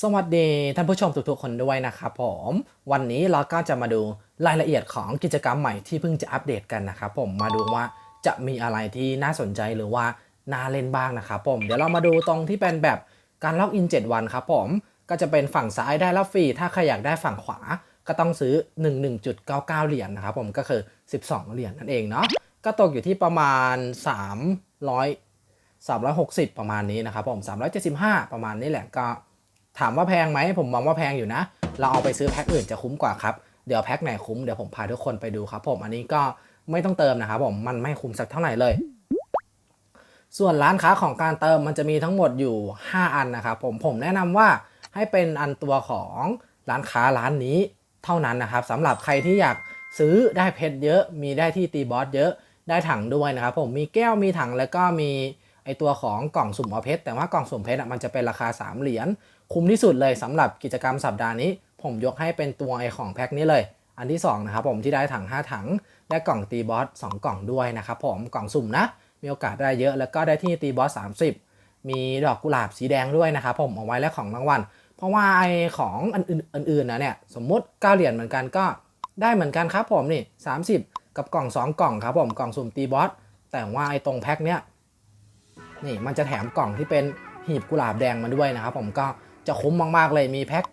สวัสดีท่านผู้ชมทุกๆคนด้วยนะครับผม วันนี้เราก็จะมาดูรายละเอียดของกิจกรรมใหม่ที่เพิ่งจะอัปเดตกันนะครับผมมาดูว่าจะมีอะไรที่น่าสนใจหรือว่าน่าเล่นบ้างนะครับผมเดี๋ยวเรามาดูตรงที่เป็นแบบการล็อกอิน 7 วันครับผมก็จะเป็นฝั่งซ้ายได้รับฟรี ถ้าใครอยากได้ฝั่งขวาก็ต้องซื้อ 11.99 เหรียญนะครับผมก็คือ 12 เหรียญนั่นเองเนาะก็ตกอยู่ที่ประมาณ 300 360 ประมาณนี้นะครับผม375 ประมาณนี้แหละก็ ถามว่าแพงไหมผมมองว่าแพงอยู่นะ เราเอาไปซื้อแพ็คอื่นจะคุ้มกว่าครับเดี๋ยวแพ็คไหนคุ้มเดี๋ยวผมพาทุกคนไปดูครับผมอันนี้ก็ไม่ต้องเติมนะครับผมมันไม่คุ้มสักเท่าไหร่เลย ส่วนร้านค้าของการเติมมันจะมีทั้งหมดอยู่ 5 อันนะครับผมผมแนะนำว่าให้เป็นอันตัวของร้านค้าร้านนี้เท่านั้นนะครับสำหรับใครที่อยากซื้อได้เพชรเยอะ มีได้ที่ตีบอสเยอะได้ถังด้วยนะครับผมมีแก้วมีถังแล้วก็มี ไอตัวของกล่องสุ่มอเพชรแต่ว่ากล่องสุ่มเพชรอะมันจะเป็นราคา 3 เหรียญคุ้มที่สุดเลยสำหรับกิจกรรมสัปดาห์นี้ ผมยกให้เป็นตัวไอของแพ็คนี้เลย อันที่สองนะครับผมที่ได้ถัง 5 ถังและกล่องตีบอส2กล่องด้วยนะครับผมกล่องสุ่มนะมีโอกาสได้เยอะแล้วก็ได้ที่ตีบอส30 มีดอกกุหลาบสีแดงด้วยนะครับผมเอาไว้แลกของรางวัลเพราะว่าไอของอันอื่นๆนะเนี่ยสมมุติ9เหรียญเหมือนกันก็ได้เหมือนกันครับผมนี่30 กับกล่อง 2 กล่องครับผมกล่องสุ่มตีบอสแต่ว่าไอตรงแพ็คเนี้ย นี่มันจะแถมกล่องที่เป็นหีบกุหลาบแดงมาด้วยนะครับผมก็จะคุ้มมากๆเลยมีแพ็ค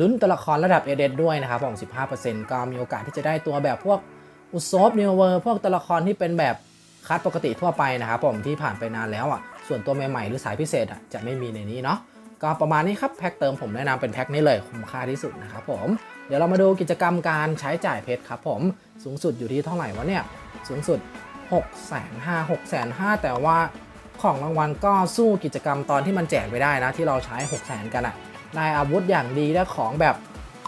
ลุ้นตัวละครระดับเอเดด้วยนะครับผม15%ก็มีโอกาสที่จะได้ตัวแบบพวกอุซบนิวเวอร์พวกตัวละครที่เป็นแบบคัดปกติทั่วไปนะครับผมที่ผ่านไปนานแล้วอะส่วนตัวใหม่ๆหรือสายพิเศษอะจะไม่มีในนี้เนาะก็ประมาณนี้ครับแพ็คเติมผมแนะนำเป็นแพ็คนี้เลยคุ้มค่าที่สุดนะครับผมเดี๋ยวเรามาดูกิจกรรมการใช้จ่ายเพชรครับผมสูงสุดอยู่ที่เท่าไหร่วะเนี่ยสูงสุด6 5 0 0 0 6 5 0 0 แต่ว่า ของรางวัลก็สู้กิจกรรมตอนที่มันแจกไม่ได้นะ ที่เราใช้6 0 0 0 0กันอะได้อาวุธอย่างดีและของแบบ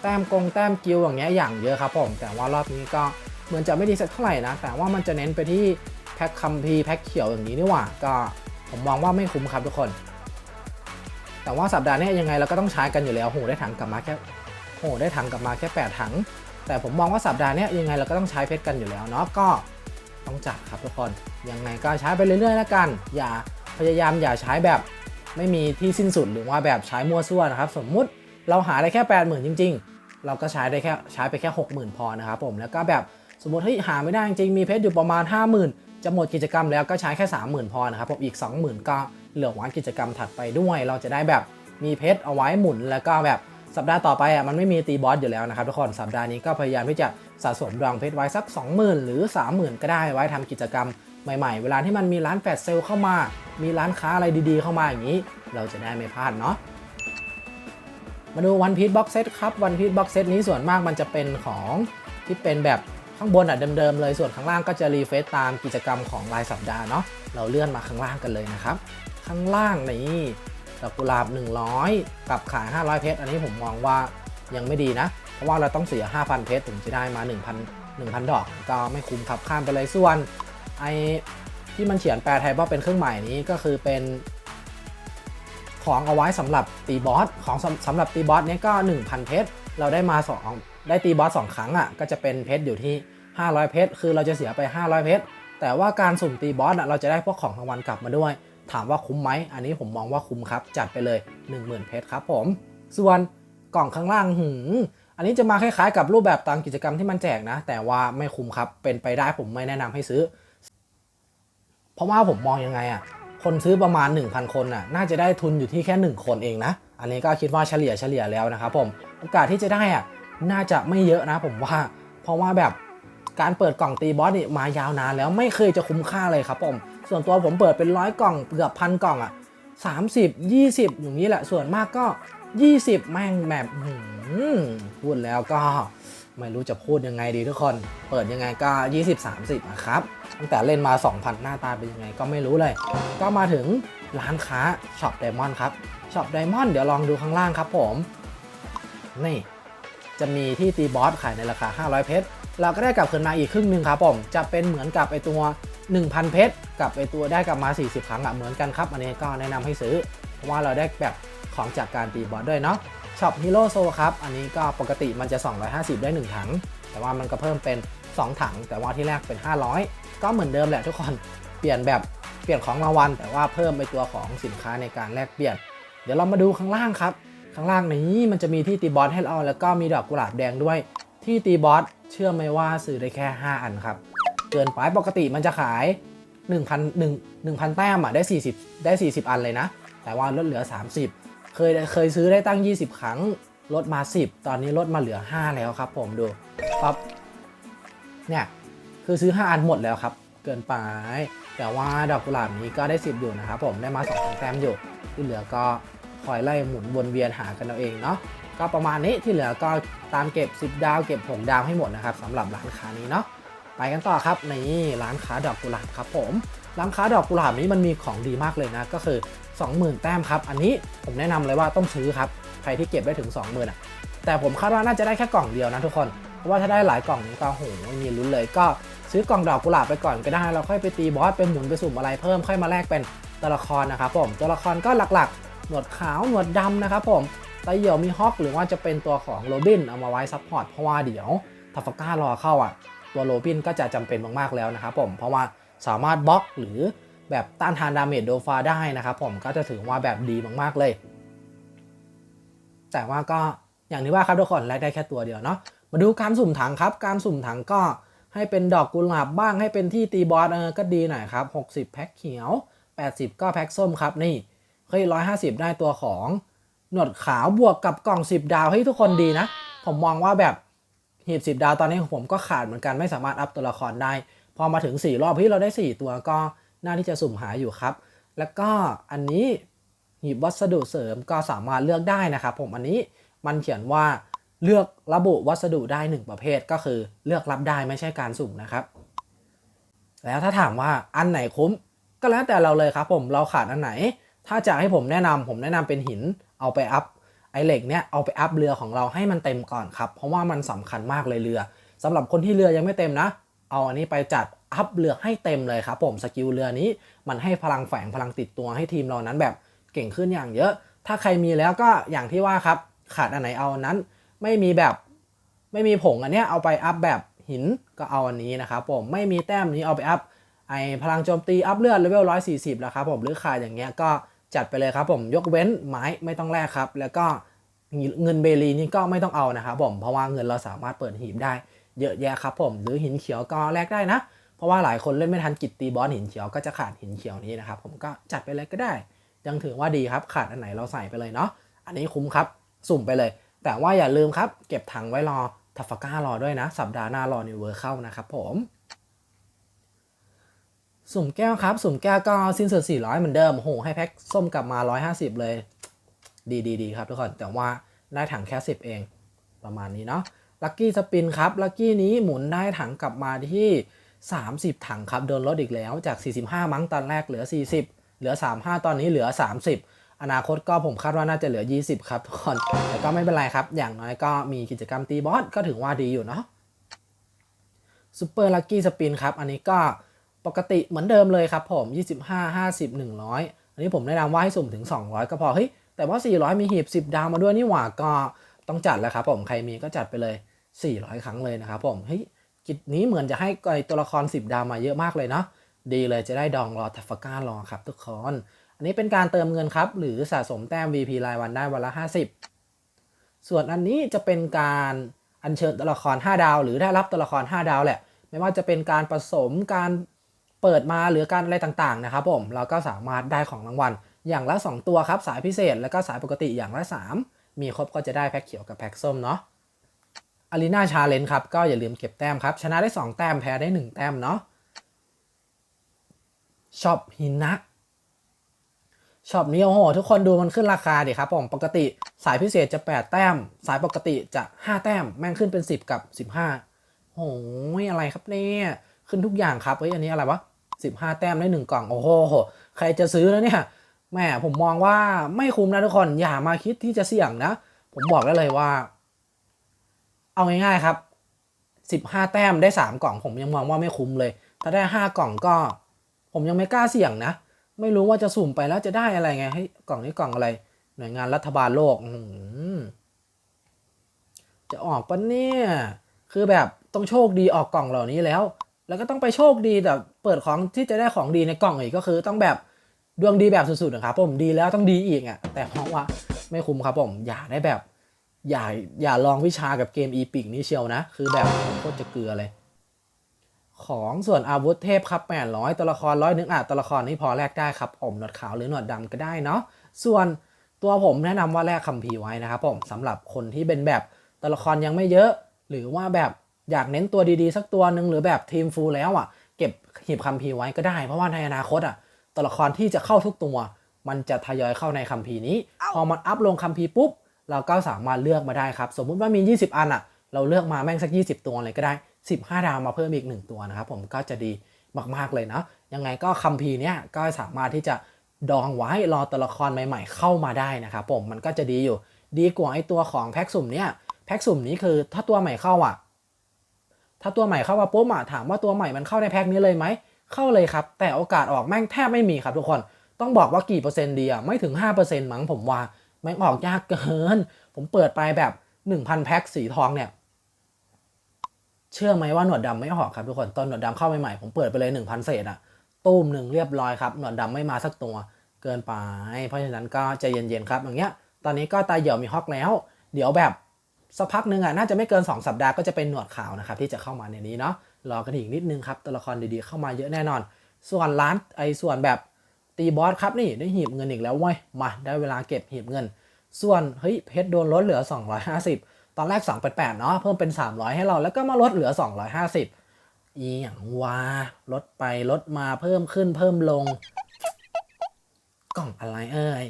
แต้มกงแต้มกิลอย่างเงี้ยอย่างเยอะครับผมแต่ว่ารอบนี้ก็เหมือนจะไม่ดีสักเท่าไหร่นะ แต่ว่ามันจะเน้นไปที่แพ็คคัมพีแพ็คเขียวอย่างนี้นี่หว่าก็ผมมองว่าไม่คุ้มครับทุกคน แต่ว่าสัปดาห์นี้ยังไงเราก็ต้องใช้กันอยู่แล้วโหได้ถังกลับมาแค่โหได้ถังกลับมาแค่ 8 ถัง แต่ผมมองว่าสัปดาห์นี้ยังไงเราก็ต้องใช้เพชรกันอยู่แล้วเนาะก็ ต้องจัดครับทุกคนยังไงก็ใช้ไปเรื่อยๆแล้วกัน อย่าพยายามอย่าใช้แบบไม่มีที่สิ้นสุดหรือว่าแบบใช้มั่วซั่วนะครับ สมมุติเราหาได้แค่8 0,000จริง ๆ เราก็ใช้ได้แค่ใช้ไปแค่ 60,000 พอนะครับผมแล้วก็แบบสมมติเฮ้ยหาไม่ได้จริงๆมีเพชรอยู่ประมาณ 50,000 จะหมดกิจกรรมแล้วก็ใช้แค่ 30,000 พอนะครับผมอีก 20,000 ก็เหลือไว้กิจกรรมถัดไปด้วย เราจะได้แบบมีเพชรเอาไว้หมุนแล้วก็แบบสัปดาห์ต่อไปอะมันไม่มีตีบอสอยู่แล้วนะครับทุกคนสัปดาห์นี้ก็พยายามที่จะ สะสมดองเพชรไว้สัก 20,000 หรือ 30,000 ก็ได้ไว้ทำกิจกรรมใหม่ๆ เวลาที่มันมีร้านแฟลชเซลเข้ามา มีร้านค้าอะไรดีๆ เข้ามาอย่างนี้ เราจะได้ไม่พลาดเนาะมาดูวันพี e บ็อกเซตครับวันพี e บ็อกเซตนี้ส่วนมากมันจะเป็นของที่เป็นแบบข้างบนอะเดิมๆเลยส่วนข้างล่างก็จะรีเฟซตามกิจกรรมของรายสัปดาห์เนาะเราเลื่อนมาข้างล่างกันเลยนะครับ ข้างล่างนี่ดอกกุหลาบ 100 กับขาย 500 เพชร อันนี้ผมมองว่ายังไม่ดีนะ ราะว่าเราต้องเสีย 5,000 เพชรถึงจะได้มา 1,000 1,000 ดอก ก็ไม่คุ้มครับข้ามไปเลยส่วนไอที่มันเขียนแปลไทยว่าเป็นเครื่องหมายนี้ก็คือเป็น ของเอาไว้สำหรับตีบอสของสำสำหรับตีบอสเนี้ยก็ 1,000 เพชรเราได้มา 2 ได้ตีบอส2ครั้งอะก็จะเป็นเพชรอยู่ที่ 500 เพชรคือเราจะเสียไป 500 เพชรแต่ว่าการสุ่มตีบอสอะเราจะได้พวกของรางวัลกลับมาด้วย ถามว่าคุ้มไหมอันนี้ผมมองว่าคุ้มครับ จัดไปเลย 10,000 เพชรครับผม ส่วนกล่องข้างล่างหืม อันนี้จะมาคล้ายๆกับรูปแบบตามกิจกรรมที่มันแจกนะ แต่ว่าไม่คุ้มครับ เป็นไปได้ผมไม่แนะนำให้ซื้อ เพราะว่าผมมองยังไงอะ คนซื้อประมาณ 1,000 คนน่ะ น่าจะได้ทุนอยู่ที่แค่ 1 คนเองนะ อันนี้ก็คิดว่าเฉลี่ยเฉลี่ยแล้วนะครับผม โอกาสที่จะได้อะ น่าจะไม่เยอะนะผมว่า เพราะว่าแบบการเปิดกล่องตีบอสนี่มายาวนานแล้วไม่เคยจะคุ้มค่าเลยครับผม ส่วนตัวผมเปิดเป็นร้อยกล่องเกือบพันกล่องอะ30 20 อย่างนี้แหละ ส่วนมากก็ 20 แม่งแบบพูดแล้วก็ไม่รู้จะพูดยังไงดีทุกคน เปิดยังไงก็ 20-30นะครับ ตั้งแต่เล่นมา 2,000 หน้าตาเป็นยังไงก็ไม่รู้เลย ก็มาถึงร้านค้าช็อปไดมอนด์ครับช็อปไดมอนด์เดี๋ยวลองดูข้างล่างครับผม นี่ จะมีที่ตีบอสขายในราคา 500 เพชรเราก็ได้กลับคืนมาอีกครึ่งหนึ่งครับผม จะเป็นเหมือนกับไอตัว 1,000 เพชรกับไอตัวได้กลับมา 40 ครั้งอะเหมือนกันครับ อันนี้ก็แนะนำให้ซื้อ เพราะว่าเราได้แบบ ของจากการตีบอสด้วยเนาะช็อปฮีโร่โซครับ อันนี้ก็ปกติมันจะ 250 ได้ 1 ถัง แต่ว่ามันก็เพิ่มเป็น 2 ถัง แต่ว่าที่แรกเป็น 500 ก็เหมือนเดิมแหละทุกคน เปลี่ยนแบบเปลี่ยนของรางวัล แต่ว่าเพิ่มไปตัวของสินค้าในการแลกเปลี่ยน เดี๋ยวเรามาดูข้างล่างครับ ข้างล่างนี้มันจะมีที่ตีบอสให้เรา แล้วก็มีดอกกุหลาบแดงด้วย ที่ตีบอสเชื่อไหมว่าซื้อได้แค่ 5 อันครับ เกินไปปกติมันจะขาย 1,000 1 1,000 แต้มอะได้ 40 ได้ 40 อันเลยนะ แต่ว่าลดเหลือ 30 เคยเคยซื้อได้ตั้ง 20 ครั้งลดมา 10 ตอนนี้ลดมาเหลือ 5 แล้วครับ ผมดูปั๊บเนี่ยคือซื้อ 5 อันหมดแล้วครับ เกินไป แต่ว่าดอกกุหลาบนี้ก็ได้ 10 อยู่นะครับผมได้มา2แต้มอยู่ ที่เหลือก็คอยไล่หมุนวนเวียนหากันเอาเองเนาะก็ประมาณนี้ที่เหลือก็ตามเก็บ 10 ดาวเก็บ 6 ดาวให้หมดนะครับสำหรับร้านค้านี้เนาะไปกันต่อครับนี่ร้านค้าดอกกุหลาบครับผม ร้านค้าดอกกุหลาบนี้มันมีของดีมากเลยนะ ก็คือ 20,000 แต้มครับ อันนี้ผมแนะนำเลยว่าต้องซื้อครับ ใครที่เก็บได้ถึง 20,000อะ แต่ผมคาดว่าน่าจะได้แค่กล่องเดียวนะทุกคน เพราะว่าถ้าได้หลายกล่องนี้ก็โหไม่มีลุ้นเลย ก็ซื้อกล่องดอกกุหลาบไปก่อนก็ได้แล้วค่อยไปตีบอสไปหมุนไปสุ่มอะไรเพิ่มค่อยมาแลกเป็นตัวละครนะครับผม ตัวละครก็หลักๆ หนวดขาวหนวดดำนะครับผมไตเหี่ยวมีฮอกหรือว่าจะเป็นตัวของโรบินเอามาไว้ซัพพอร์ตเพราะว่าเดี๋ยวทัฟก้ารอเข้าอะตัวโรบินก็จะจำเป็นมากๆแล้วนะครับผมเพราะว่า สามารถบล็อกหรือแบบต้านทานดาเมจโดฟาได้นะครับผมก็จะถือว่าแบบดีมากๆเลย แต่ว่าก็อย่างที่ว่าครับทุกคนแลกได้แค่ตัวเดียวเนาะมาดูการสุ่มถังครับ การสุ่มถังก็ให้เป็นดอกกุหลาบบ้างให้เป็นที่ตีบอสเออก็ดีหน่อยครับ 60 แพ็คเขียว 80 ก็แพ็คส้มครับนี่เฮ้ย150 ได้ตัวของหนวดขาวบวกกับกล่อง 10 ดาวเฮ้ยทุกคนดีนะ ผมมองว่าแบบหีบ10 ดาวตอนนี้ผมก็ขาดเหมือนกันไม่สามารถอัพตัวละครได้ พอมาถึง 4 รอบเฮ้ยเราได้ 4 ตัวก็น่าที่จะสุ่มหาอยู่ครับ แล้วก็อันนี้หีบวัสดุเสริมก็สามารถเลือกได้นะครับผมอันนี้มันเขียนว่าเลือกระบุวัสดุได้ 1 ประเภทก็คือเลือกรับได้ไม่ใช่การสุ่มนะครับ แล้วถ้าถามว่าอันไหนคุ้มก็แล้วแต่เราเลยครับผมเราขาดอันไหน ถ้าจะให้ผมแนะนำผมแนะนำเป็นหินเอาไปอัพไอเหล็กเนี่ยเอาไปอัพเรือของเราให้มันเต็มก่อนครับ เพราะว่ามันสำคัญมากเลยเรือสำหรับคนที่เรือยังไม่เต็มนะ เอาอันนี้ไปจัดอัพเรือให้เต็มเลยครับผมสกิลเรือนี้มันให้พลังแฝงพลังติดตัวให้ทีมเรานั้นแบบเก่งขึ้นอย่างเยอะ ถ้าใครมีแล้วก็อย่างที่ว่าครับ ขาดอันไหนเอานนั้น ไม่มีแบบไม่มีผงอันเนี้ยเอาไปอัพแบบหินก็เอาอันนี้นะครับผมไม่มีแต้มนี้เอาไปอัพไอพลังโจมตีอัพเลือดเลเวล140 แล้วครับผมหรือขาดอย่างเงี้ยก็จัดไปเลยครับผมยกเว้นไม้ไม่ต้องแลกครับ แล้วก็เงินเบลีนี่ก็ไม่ต้องเอานะครับผมเพราะว่าเงินเราสามารถเปิดหีบได้ เยอะแยะครับผม หรือหินเขียวก็แลกได้นะ เพราะว่าหลายคนเล่นไม่ทันกิจตีบอสหินเขียวก็จะขาดหินเขียวนี้นะครับ ผมก็จัดไปเลยก็ได้ ยังถือว่าดีครับขาดอันไหนเราใส่ไปเลยเนาะอันนี้คุ้มครับสุ่มไปเลย แต่ว่าอย่าลืมครับ เก็บถังไว้รอทัฟฟาก้ารอด้วยนะ สัปดาห์หน้ารอนิวเวอร์เข้านะครับผมสุ่มแก้วครับสุ่มแก้วก็สิ้นสุด400 เหมือนเดิมโหให้แพ็คส้มกลับมา 150 เลย ดีดีดีครับทุกคน แต่ว่าได้ถังแค่ 10 เองประมาณนี้เนาะ ลัคกี้สปินครับลัคกี้นี้หมุนได้ถังกลับมาที่ 30 ถังครับโดนลดอีกแล้วจาก 45 มั้งตอนแรกเหลือ 40 เหลือ 35 ตอนนี้เหลือ 30 อนาคตก็ผมคาดว่าน่าจะเหลือ 20 ครับทุกคนแต่ก็ไม่เป็นไรครับ อย่างน้อยก็มีกิจกรรมตีบอสก็ถือว่าดีอยู่เนาะซูเปอร์ลัคกี้สปินครับอันนี้ก็ปกติเหมือนเดิมเลยครับผม 25 50 100 อันนี้ผมแนะนำว่าให้สุ่มถึง 200 ก็พอเฮ้ยแต่ว่า 400 มีหีบ 10 ดาวมาด้วยนี่หว่าก็ต้องจัดแล้วครับผมใครมีก็จัดไปเลย 400 ครั้งเลยนะครับผมเฮ้ยกิจนี้เหมือนจะให้ตัวละคร 10 ดาวมาเยอะมากเลยเนาะดีเลยจะได้ดองรอทัฟก้ารอครับทุกคน อันนี้เป็นการเติมเงินครับ หรือสะสมแต้ม VP รายวันได้วันละ 50 ส่วนอันนี้จะเป็นการอัญเชิญตัวละคร 5 ดาว หรือได้รับตัวละคร 5 ดาวแหละ ไม่ว่าจะเป็นการผสมการเปิดมาหรือการอะไรต่างๆนะครับผมเราก็สามารถได้ของรางวัล อย่างละ 2 ตัวครับ สายพิเศษ แล้วก็สายปกติอย่างละ 3 มีครบก็จะได้แพ็คเขียวกับแพ็คส้มเนาะ อารีนาชาเลนจ์ครับก็อย่าลืมเก็บแต้มครับ ชนะได้ 2 แต้มแพ้ได้ 1 แต้มเนาะช็อปหินะช็อปนี้โอ้โห ทุกคนดูมันขึ้นราคาดิครับผมปกติสายพิเศษจะ 8 แต้ม สายปกติจะ 5 แต้ม แม่งขึ้นเป็น 10 กับ 15โอ้ยอะไรครับเนี่ยขึ้นทุกอย่างครับเฮ้ยอันนี้อะไรวะ15 แต้มได้ 1 กล่องโอ้โหใครจะซื้อแล้วเนี่ยแม่ผมมองว่าไม่คุ้มนะทุกคนอย่ามาคิดที่จะเสี่ยงนะ ผมบอกได้เลยว่า เอาง่ายๆครับ15แต้มได้3กล่อง ผมยังมองว่าไม่คุ้มเลย ถ้าได้5กล่องก็ ผมยังไม่กล้าเสี่ยงนะ ไม่รู้ว่าจะสุ่มไปแล้วจะได้อะไรไงให้กล่องนี้กล่องอะไร หน่วยงานรัฐบาลโลกอืจะออกปะเนี่ย คือแบบต้องโชคดีออกกล่องเหล่านี้แล้ว แล้วก็ต้องไปโชคดีแต่เปิดของที่จะได้ของดีในกล่องอีกก็คือ ต้องแบบดวงดีแบบสุดๆนะครับผมดีแล้วต้องดีอีกอะ แต่เพราะว่าไม่คุ้มครับผมอย่าได้แบบ อย่าอย่าลองวิชากับเกมอีพิกนี้เชียวนะ คือแบบโคตรจะเกลือเลย ของส่วนอาวุธเทพครับ800ตัวละครร้อยนึงอะตัวละครนี้พอแลกได้ครับผมหนวดขาวหรือหนวดดำก็ได้เนาะส่วนตัวผมแนะนำว่าแลกคัมภีร์ไว้นะครับผมสำหรับคนที่เป็นแบบตัวละครยังไม่เยอะ หรือว่าแบบอยากเน้นตัวดีๆ สักตัวหนึ่งหรือแบบทีมฟูลแล้วอะ เก็บหีบคัมภีร์ไว้ก็ได้ เพราะว่าในอนาคตอะตัวละครที่จะเข้าทุกตัว มันจะทยอยเข้าในคัมภีร์นี้ พอมันอัพลงคัมภีร์ปุ๊บ เราก็สามารถเลือกมาได้ครับ สมมุติว่ามี 20 อันอะเราเลือกมาแม่งสัก 20 ตัวเลยก็ได้ 15 ดาวมาเพิ่มอีก 1 ตัวนะครับผมก็จะดีมากๆเลยเนาะยังไงก็คัมภีร์เนี้ยก็สามารถที่จะดองไว้รอตัวละครใหม่ ๆ เข้ามาได้นะครับผมมันก็จะดีอยู่ ดีกว่าไอตัวของแพ็กสุ่มเนี้ยแพ็กสุ่มนี้คือถ้าตัวใหม่เข้าอะ ถ้าตัวใหม่เข้ามาปุ๊บอะถามว่าตัวใหม่มันเข้าในแพ็กนี้เลยไหมเข้าเลยครับ แต่โอกาสออกแม่งแทบไม่มีครับทุกคน ต้องบอกว่ากี่เปอร์เซ็นต์ดีอะไม่ถึง 5%มั้งผมว่า แม่ออกยากเกิน ผมเปิดไปแบบ1,000แพ็กสีทองเนี่ย เชื่อไหมว่าหนวดดำไม่ออกครับทุกคนตอนหนวดดำเข้าใหม่ๆผมเปิดไปเลย1,000เศษอะตู้มหนึ่งเรียบร้อยครับหนวดดำไม่มาสักตัวเกินไป เพราะฉะนั้นก็ใจเย็นๆครับอย่างเงี้ย ตอนนี้ก็ตาเหี่ยวมีฮอกแล้ว เดี๋ยวแบบสักพักหนึ่งอะน่าจะไม่เกิน 2 สัปดาห์ก็จะเป็นหนวดขาวนะครับที่จะเข้ามาในนี้เนาะรอกันอีกนิดนึงครับตัวละครดีๆเข้ามาเยอะแน่นอน ส่วนร้านไอ้ส่วนแบบ ตีบอสครับนี่ได้หีบเงินอีกแล้วเว้ยมาได้เวลาเก็บหีบเงิน ส่วนเฮ้ยเพชรโดนลดเหลือ 250 ตอนแรก 288 เนาะเพิ่มเป็น 300 ให้เราแล้วก็มาลดเหลือ 250 อีอย่างว่าลดไปลดมาเพิ่มขึ้นเพิ่มลง กล่องอะไรเอ้ย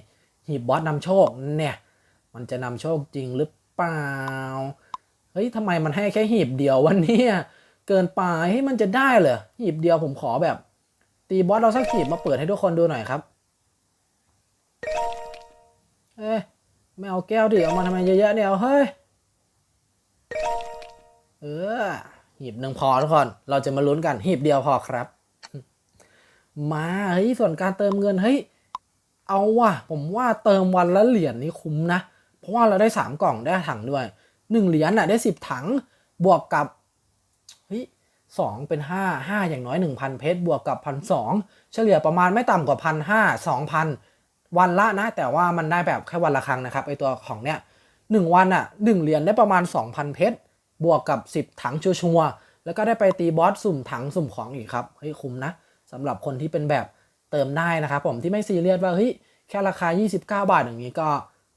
หีบบอสนำโชคเนี่ยมันจะนำโชคจริงหรือเปล่าเฮ้ยทำไมมันให้แค่หีบเดียววันนี้เกินไปให้มันจะได้เหรอหีบเดียวผมขอแบบ ตีบอสเราสักหีบมาเปิดให้ทุกคนดูหน่อยครับ เอ้ยไม่เอาแก้วดิเอามาทำไมเยอะแยะเนี่ยเอาเฮ้ย เออหีบหนึ่งพอทุกคน เราจะมาลุ้นกันหีบเดียวพอครับ มาเฮ้ยส่วนการเติมเงินเฮ้ยเอาว่ะ ผมว่าเติมวันละเหรียญนี่คุ้มนะ เพราะว่าเราได้สามกล่องได้ถังด้วยหนึ่งเหรียญน่ะได้สิบถังบวกกับ 2 เป็น 5 5 อย่างน้อย 1,000 เพชรบวกกับ 1,200 เฉลี่ยประมาณไม่ต่ำกว่า 1,500 2,000 วันละนะ แต่ว่ามันได้แบบแค่วันละครั้งนะครับไอตัวของเนี้ยหนึ่งวันอะ่ะหนึ่งเหรียญได้ประมาณ 2,000 เพชรบวกกับ 10 ถังชัวร์แล้วก็ได้ไปตีบอสสุ่มถังสุ่มของอีกครับเฮ้ยคุ้มนะสำหรับคนที่เป็นแบบเติมได้นะครับผมที่ไม่ซีเรียสว่าเฮ้ยแค่ราคา 29 บาทอย่างนี้ก็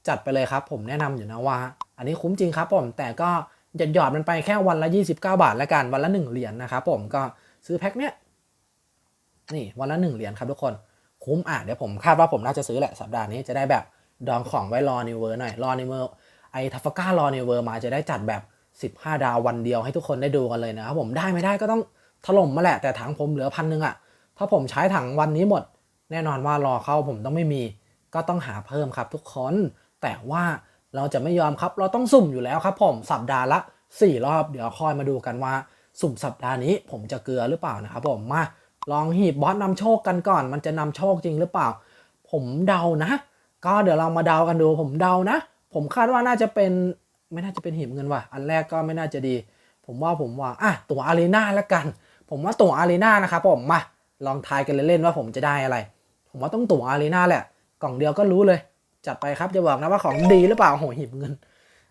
จัดไปเลยครับ ผมแนะนำอยู่นะว่า อันนี้คุ้มจริงครับผมแต่ก็ หยอดหยอดมันไปแค่วันละ 29 บาทละกันวันละ 1 เหรียญนนะครับผมก็ซื้อแพ็คเนี้ยนี่วันละ 1 เหรียญครับทุกคนคุ้มอะเดี๋ยวผมคาดว่าผมน่าจะซื้อแหละสัปดาห์นี้จะได้แบบดองของไว้รอนิเวอร์หน่อยรอนิเวอร์ไอทัฟก้ารอนิเวอร์มาจะได้จัดแบบ 15 ดาววันเดียวให้ทุกคนได้ดูกันเลยนะครับผมได้ไม่ได้ก็ต้องถล่มมาแหละแต่ถังผมเหลือพันหนึ่งอะถ้าผมใช้ถังวันนี้หมด แน่นอนว่ารอเข้าผมต้องไม่มี ก็ต้องหาเพิ่มครับทุกคนแต่ว่า เราจะไม่ยอมครับ เราต้องสุ่มอยู่แล้วครับผมสัปดาห์ละ 4 รอบ เดี๋ยวคอยมาดูกันว่า สุ่มสัปดาห์นี้ผมจะเกลือหรือเปล่านะครับผมมาลองหีบบอสนำโชคกันก่อน มันจะนำโชคจริงหรือเปล่า ผมเดานะ ก็เดี๋ยวเรามาเดากันดู ผมเดานะ ผมคาดว่าน่าจะเป็นไม่น่าจะเป็นหีบเงินว่ะอันแรกก็ไม่น่าจะดี ผมว่าผมว่าอะตั๋วอารีนาละกัน ผมว่าตั๋วอารีนานะครับผมมาลองทายกันเล่นๆว่าผมจะได้อะไร ผมว่าต้องตั๋วอารีนาแหละ กล่องเดียวก็รู้เลย จัดไปครับจะบอกนะว่าของดีหรือเปล่าโหหีบเงิน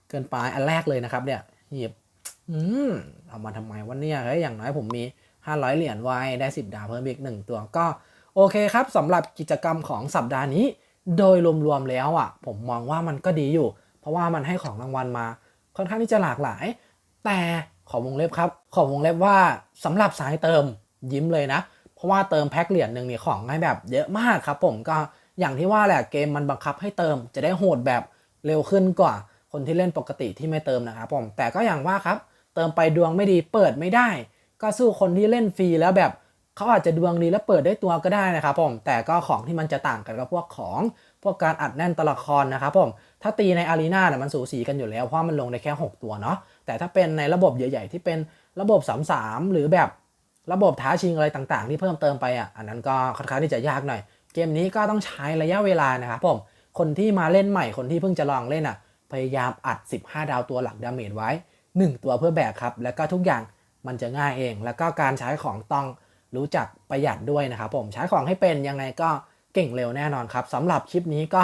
เกินไปอันแรกเลยนะครับ เนี่ยหีบอืมเอามาทำไมวะเนี่ยเฮ้ยอย่างน้อยผมมี 500 เหรียญไว้ได้ 10 ดาวเพิ่มอีกหนึ่งตัวก็โอเคครับสำหรับกิจกรรมของสัปดาห์นี้ โดยรวมๆแล้วอะ ผมมองว่ามันก็ดีอยู่ เพราะว่ามันให้ของรางวัลมา ค่อนข้างที่จะหลากหลาย แต่ขอวงเล็บครับ ขอวงเล็บว่าสำหรับสายเติมยิ้มเลยนะ เพราะว่าเติมแพ็คเหรียญหนึ่งเนี่ยของให้แบบเยอะมากครับ ผมก็ อย่างที่ว่าแหละเกมมันบังคับให้เติม จะได้โหดแบบเร็วขึ้นกว่าคนที่เล่นปกติที่ไม่เติมนะครับผมแต่ก็อย่างว่าครับ เติมไปดวงไม่ดีเปิดไม่ได้ ก็สู้คนที่เล่นฟรีแล้วแบบเขาอาจจะดวงดีแล้วเปิดได้ตัวก็ได้นะครับผมแต่ก็ของที่มันจะต่างกันกับพวกของพวกการอัดแน่นตัวละครนะครับผมถ้าตีในอารีนาเนี่ยมันสูสีกันอยู่แล้วเพราะมันลงได้แค่ 6 ตัวเนาะแต่ถ้าเป็นในระบบใหญ่ ๆ ที่เป็นระบบ3-3หรือแบบระบบท้าชิงอะไรต่างๆ ที่เพิ่มเติมไปอะอันนั้นก็ค่อนข้างที่จะยากหน่อย เกมนี้ก็ต้องใช้ระยะเวลานะครับผม คนที่มาเล่นใหม่คนที่เพิ่งจะลองเล่นอะ พยายามอัด 15 ดาวตัวหลักดาเมจไว้ 1 ตัวเพื่อแบกครับ แล้วก็ทุกอย่างมันจะง่ายเอง แล้วก็การใช้ของต้องรู้จักประหยัดด้วยนะครับผม ใช้ของให้เป็นยังไงก็เก่งเร็วแน่นอนครับสำหรับคลิปนี้ก็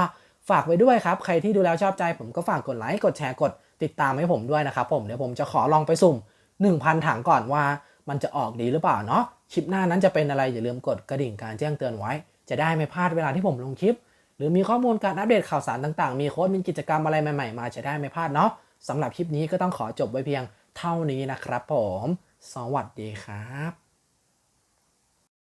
ฝากไว้ด้วยครับ ใครที่ดูแล้วชอบใจผมก็ฝากกดไลค์กดแชร์กดติดตามให้ผมด้วยนะครับผมเดี๋ยวผมจะขอลองไปสุ่ม 1,000 ถังก่อนว่ามันจะออกดีหรือเปล่าเนาะคลิปหน้านั้นจะเป็นอะไรอย่าลืมกดกระดิ่งการแจ้งเตือนไว้ จะได้ไม่พลาดเวลาที่ผมลงคลิป หรือมีข้อมูลการอัปเดตข่าวสารต่างๆ มีโค้ดมีกิจกรรมอะไรใหม่ๆมาจะได้ไม่พลาดเนาะสำหรับคลิปนี้ก็ต้องขอจบไว้เพียงเท่านี้นะครับผม สวัสดีครับ